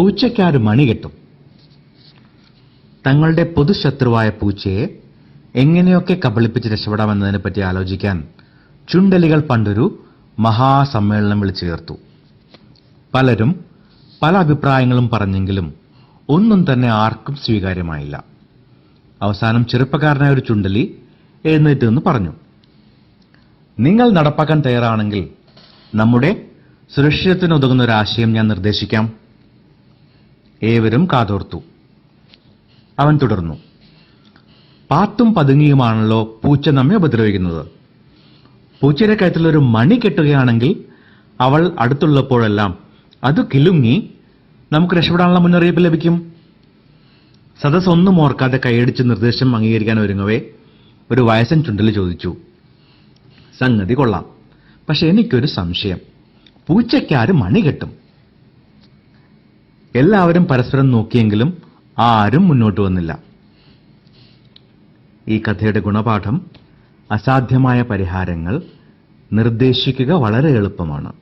പൂച്ചയ്ക്കാര് മണി തങ്ങളുടെ പൊതുശത്രുവായ പൂച്ചയെ എങ്ങനെയൊക്കെ കബളിപ്പിച്ച് രക്ഷപ്പെടാമെന്നതിനെപ്പറ്റി ആലോചിക്കാൻ ചുണ്ടലികൾ പണ്ടൊരു മഹാസമ്മേളനം വിളിച്ചു ചേർത്തു. പലരും പല അഭിപ്രായങ്ങളും പറഞ്ഞെങ്കിലും ഒന്നും തന്നെ ആർക്കും സ്വീകാര്യമായില്ല. അവസാനം ചെറുപ്പക്കാരനായ ഒരു ചുണ്ടലി എഴുന്നേറ്റ് നിന്ന് പറഞ്ഞു നിങ്ങൾ നടപ്പാക്കാൻ തയ്യാറാണെങ്കിൽ നമ്മുടെ സുരക്ഷിതത്തിന് ഉതകുന്ന ഒരു ആശയം ഞാൻ നിർദ്ദേശിക്കാം. ഏവരും കാതോർത്തു. അവൻ തുടർന്നു. പാത്തും പതുങ്ങിയുമാണല്ലോ പൂച്ച നമ്മെ ഉപദ്രവിക്കുന്നത്. പൂച്ചയുടെ കഴുത്തിൽ ഒരു മണി കെട്ടുകയാണെങ്കിൽ അവൾ അടുത്തുള്ളപ്പോഴെല്ലാം അത് കിലുങ്ങി നമുക്ക് രക്ഷപ്പെടാനുള്ള മുന്നറിയിപ്പ് ലഭിക്കും. സദസ് ഒന്നും ഓർക്കാതെ കൈയടിച്ച് നിർദ്ദേശം അംഗീകരിക്കാൻ ഒരുങ്ങവേ ഒരു വയസ്സൻ ചുണ്ടിൽ ചോദിച്ചു. സംഗതി കൊള്ളാം. പക്ഷെ എനിക്കൊരു സംശയം. പൂച്ചയ്ക്കാരും മണി കെട്ടും? എല്ലാവരും പരസ്പരം നോക്കിയെങ്കിലും ആരും മുന്നോട്ട് വന്നില്ല. ഈ കഥയുടെ ഗുണപാഠം അസാധ്യമായ പരിഹാരങ്ങൾ നിർദ്ദേശിക്കുക വളരെ എളുപ്പമാണ്.